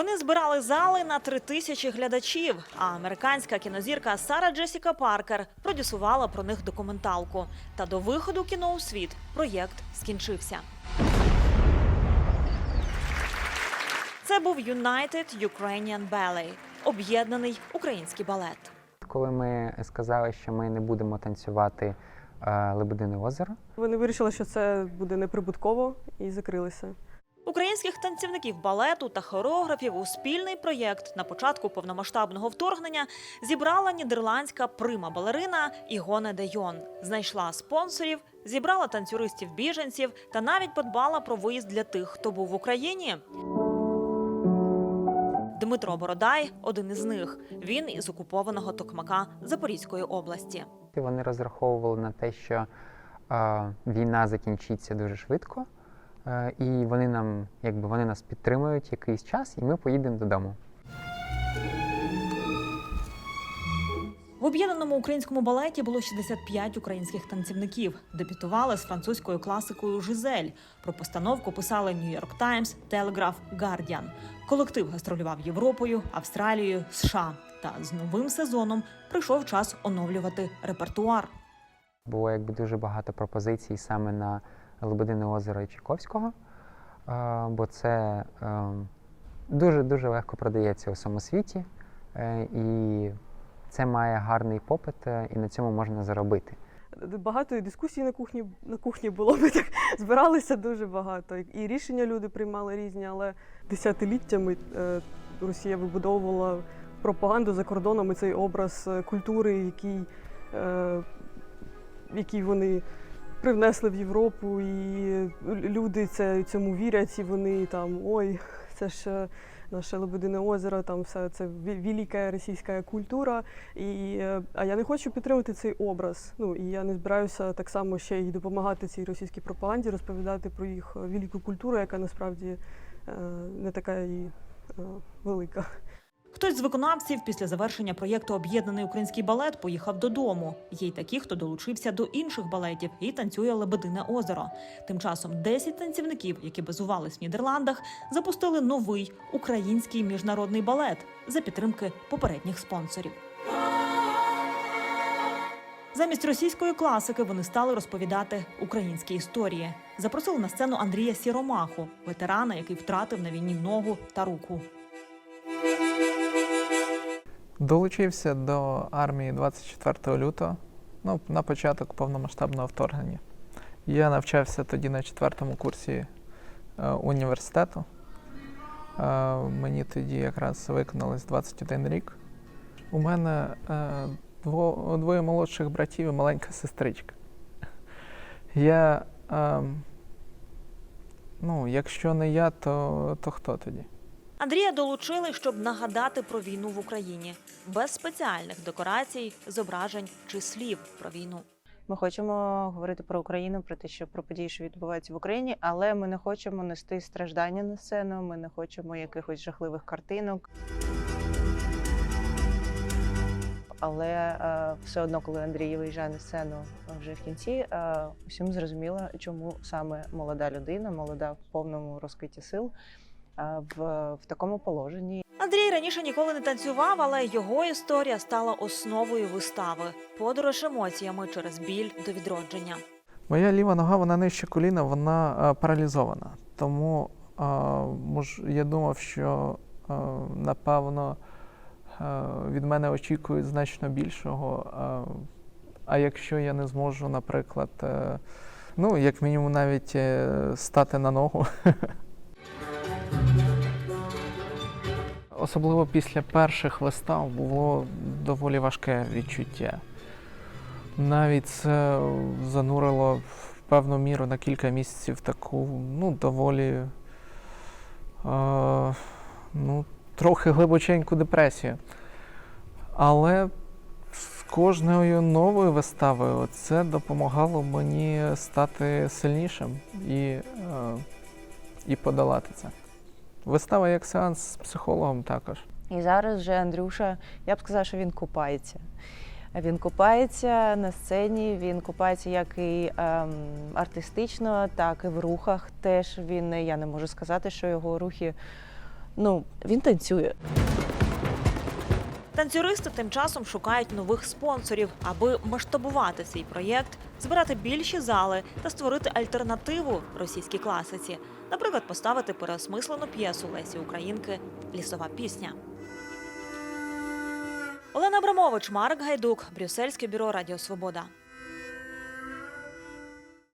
Вони збирали зали на три тисячі глядачів. А американська кінозірка Сара Джесіка Паркер продюсувала про них документалку. Та до виходу кіно у світ проєкт скінчився. Це був United Ukrainian Ballet – об'єднаний український балет. Коли ми сказали, що ми не будемо танцювати е, Лебедине озеро, Вони вирішили, що це буде неприбутково, і закрилися. Українських танцівників балету та хореографів у спільний проєкт на початку повномасштабного вторгнення зібрала нідерландська прима балерина Ігоне де Йон. Знайшла спонсорів, зібрала танцюристів-біженців та навіть подбала про виїзд для тих, хто був в Україні. Дмитро Бородай один із них. Він із окупованого Токмака Запорізької області. вони розраховували на те, що е, війна закінчиться дуже швидко, і вони нам, якби вони нас підтримують якийсь час, і ми поїдемо додому. В об'єднаному українському балеті було 65 українських танцівників. Дебютували з французькою класикою Жизель. Про постановку писали Нью-Йорк Таймс, Телеграф, Гардіан. Колектив гастролював Європою, Австралією, США. Та з новим сезоном прийшов час оновлювати репертуар. Було якби дуже багато пропозицій саме на Лебедине озеро і Чайковського, е, бо це дуже дуже легко продається у всьому світі, е, і це має гарний попит, е, і на цьому можна заробити. Багато дискусій на кухні на кухні було. Ми так збиралися дуже багато. І рішення люди приймали різні, але десятиліттями Росія вибудовувала пропаганду за кордоном і цей образ культури, який, який вони привнесли в Європу, і люди це, цьому вірять, і вони там ой, це ж. е, Наше Лебедине озеро, там все це велика російська культура. І, е, а я не хочу підтримувати цей образ. Ну і я не збираюся так само ще й допомагати цій російській пропаганді, розповідати про їх е, велику культуру, яка насправді не така і велика. Хтось з виконавців після завершення проєкту Об'єднаний український балет поїхав додому. Є й такі, хто долучився до інших балетів і танцює Лебедине озеро. Тим часом 10 танцівників, які базувались в Нідерландах, запустили новий український міжнародний балет за підтримки попередніх спонсорів. Замість російської класики вони стали розповідати українські історії. Запросили на сцену Андрія Сіромаху, ветерана, який втратив на війні ногу та руку. Долучився до армії 24 лютого, ну, на початок повномасштабного вторгнення. Я навчався тоді на четвертому курсі е, університету. Е, мені тоді якраз виконалось 21 рік. У мене е, дво, двоє молодших братів і маленька сестричка. Я, е, ну, якщо не я, то, то хто тоді? Андрія долучили, щоб нагадати про війну в Україні без спеціальних декорацій, зображень чи слів про війну. Ми хочемо говорити про Україну, про те, що про події, що відбуваються в Україні, але ми не хочемо нести страждання на сцену. Ми не хочемо якихось жахливих картинок. Але е, все одно, коли Андрій виїжджає на сцену вже в кінці, е, усім зрозуміло, чому саме молода людина, молода в повному розквіті сил, е, в, в такому положенні. Андрій раніше ніколи не танцював, але його історія стала основою вистави подорож емоціями через біль до відродження. Моя ліва нога, вона нижче коліна, вона е, паралізована. Тому е, мож, я думав, що е, напевно е, від мене очікують значно більшого. Е, а якщо я не зможу, наприклад, е, ну, як мінімум, навіть е, стати на ногу. Особливо після перших вистав було доволі важке відчуття. Навіть це занурило в певну міру на кілька місяців таку, ну, доволі е, ну, трохи глибоченьку депресію. Але з кожною новою виставою це допомагало мені стати сильнішим і, е, і подолати це. Вистава як сеанс з психологом також. І зараз вже Андрюша, я б сказала, що він купається. Він купається на сцені, він купається як і ем, артистично, так і в рухах. Теж він я не можу сказати, що його рухи Ну, він танцює. Танцюристи тим часом шукають нових спонсорів, аби масштабувати свій проєкт, збирати більші зали та створити альтернативу російській класиці. Наприклад, поставити переосмислену п'єсу Лесі Українки Лісова пісня. Олена Абрамович, Марк Гайдук, Брюссельське бюро Радіо Свобода.